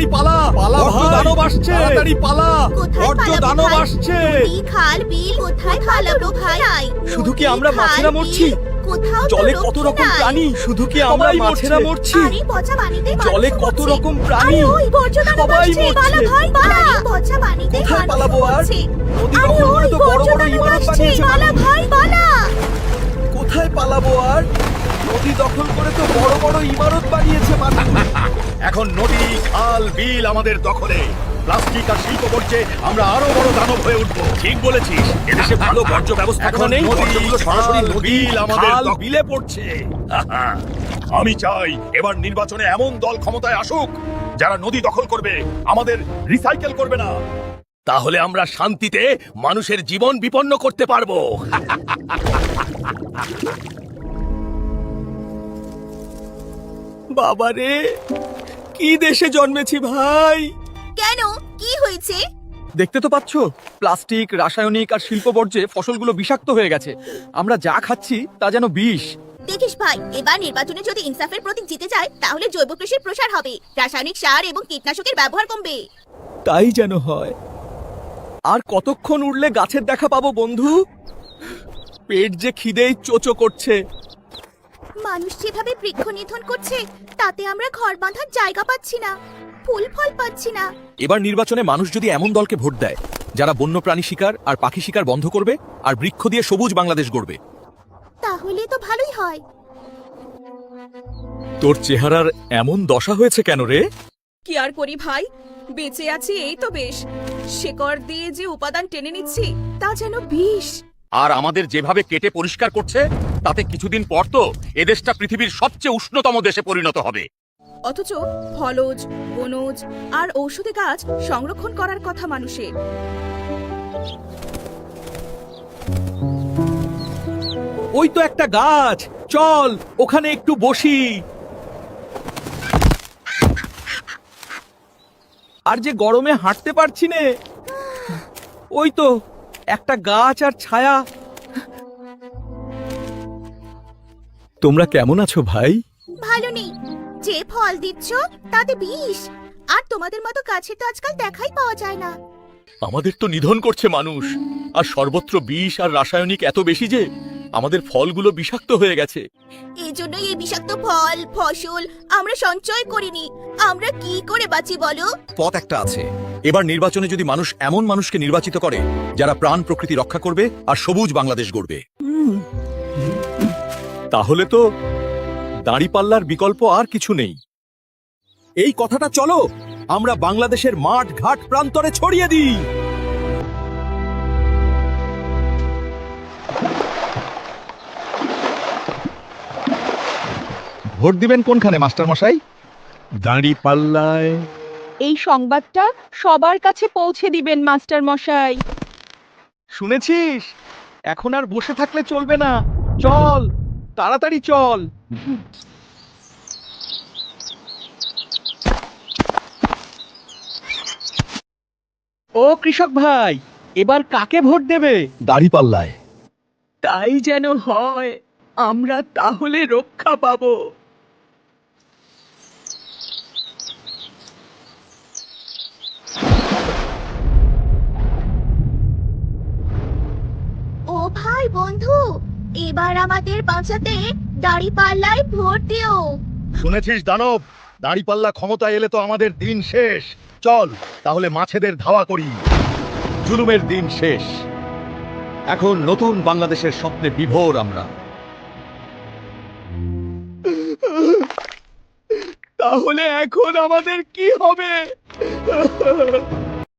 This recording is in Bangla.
তাড়াতাড়ি পালা। পালা দানব আসছে। তাড়াতাড়ি পালা। বড্ড দানব আসছে। নদী, খাল বিল কোথায় পালাবো ভাই? শুধু কি আমরা মাছেরা মরছি? জলে কত রকম প্রাণী? শুধু কি আমরা মাছেরা মরছি। জলে কত রকম প্রাণী। সবাই মরছে। কোথায় পালাবো আর? নদীর আরে তো বড় বড় ইমারত বানিয়েছে মানুষ। নদী দখল করে তো বড় বড় ইমারত বানিয়েছে মানুষ এখন নদী খাল বিল আমাদের দখলে। প্লাস্টিক আর শিল্প বর্জ্যে আমরা আরও বড় দানব হয়ে উঠবো। ঠিক বলেছিস। এদেশে ভালো বর্জ্য ব্যবস্থাপনা নেই বর্জ্যগুলো সরাসরি নদী আমাদের বিলে পড়ছে। আমি চাই এবার নির্বাচনে এমন দল ক্ষমতায় আসুক যারা নদী দখল করবে আমাদের রিসাইকেল করবে না। তাহলে আমরা শান্তিতে মানুষের জীবন বিপন্ন করতে পারব। বাবারে কি দেশে জন্মেছি ভাই? কেন? কি হয়েছে? দেখতে তো পাচ্ছ প্লাস্টিক রাসায়নিক আর শিল্প বর্জ্যে ফসলগুলো বিষাক্ত হয়ে গেছে। আমরা যা খাচ্ছি তা যেন বিষ। দেখিস ভাই এবার নির্বাচনে যদি ইনসাফের প্রতীক জিতে যায় তাহলে জৈব কৃষির প্রসার হবে। রাসায়নিক সার এবং কীটনাশকের ব্যবহার কমবে। তাই যেন হয়। আর কতক্ষণ উড়লে গাছের দেখা পাবো বন্ধু? পেট যে খিদেই চোচো করছে। মানুষ যেভাবে বৃক্ষ নিধন করছে তাতে আমরা ঘর বাঁধার জায়গা পাচ্ছি না ফুল ফল পাচ্ছি না। এবার নির্বাচনে মানুষ যদি এমন দলকে ভোট দেয় যারা বন্যপ্রাণী শিকার আর পাখি শিকার বন্ধ করবে আর বৃক্ষ দিয়ে সবুজ বাংলাদেশ গড়বে। তাহলে তো ভালোই হয়। তোর চেহারার এমন দশা হয়েছে কেন রে? কি আর করি ভাই? বেঁচে আছি এই তো বেশ। শেকড় দিয়ে যে উপাদান টেনে নিচ্ছি তা যেন বিষ। আর আমাদের যেভাবে কেটে পরিষ্কার করছে তাতে কিছুদিন পর তো এদেশটা পৃথিবীর সবচেয়ে উষ্ণতম দেশে পরিণত হবে। অথচ ফলজ বনজ আর ঔষধি গাছ সংরক্ষণ করার কথা মানুষের। ওই তো একটা গাছ। চল ওখানে একটু বসি। আর যে গরমে হাঁটতে পারছি নে। ওই তো একটা গাছ আর ছায়া। তোমরা কেমন আছো ভাই? ভালো নেই। যে ফল দিচ্ছ তাতে বিষ। আর তোমাদের মতো গাছে তো আজকাল দেখাই পাওয়া যায় না। আমাদের তো নিধন করছে মানুষ। আর সর্বত্র বিষ আর রাসায়নিক এত বেশি যে আমাদের ফলগুলো বিষাক্ত হয়ে গেছে। এই জন্যই এই বিষাক্ত ফল ফসল আমরা সঞ্চয় করিনি। আমরা কি করে বাঁচি বলো? পথ একটা আছে। এবার নির্বাচনে যদি মানুষ এমন মানুষকে নির্বাচিত করে যারা প্রাণ প্রকৃতি রক্ষা করবে আর সবুজ বাংলাদেশ গড়বে। তাহলে তো দাঁড়িপাল্লার বিকল্প আর কিছু নেই। এই কথাটা চলো আমরা বাংলাদেশের মাঠ ঘাট প্রান্তরে ছড়িয়ে দিই। ভোট দিবেন কোনখানে মাস্টার মশাই দাঁড়ি পাল্লায় এই সংবাদটা সবার কাছে পৌঁছে দিবেন মাস্টার মশাই শুনেছিস? এখন আর বসে থাকলে চলবে না। চল। তাড়াতাড়ি চল। ও কৃষক ভাই এবার কাকে ভোট দেবে? দাড়ি পাল্লায় তাই যেন হয় আমরা তাহলে রক্ষা পাবো। ও ভাই বন্ধু। এবার আমাদের বাঁচাতে দাড়ি পাল্লায় ভোট দিও। শুনেছিস দানব? দাঁড়ি পাল্লা ক্ষমতায় এলে তো আমাদের দিন শেষ। চল, তাহলে মাছেদের ধাওয়া করি। জুলুমের দিন শেষ। এখন নতুন বাংলাদেশের স্বপ্নে বিভোর আমরা। তাহলে এখন আমাদের কি হবে?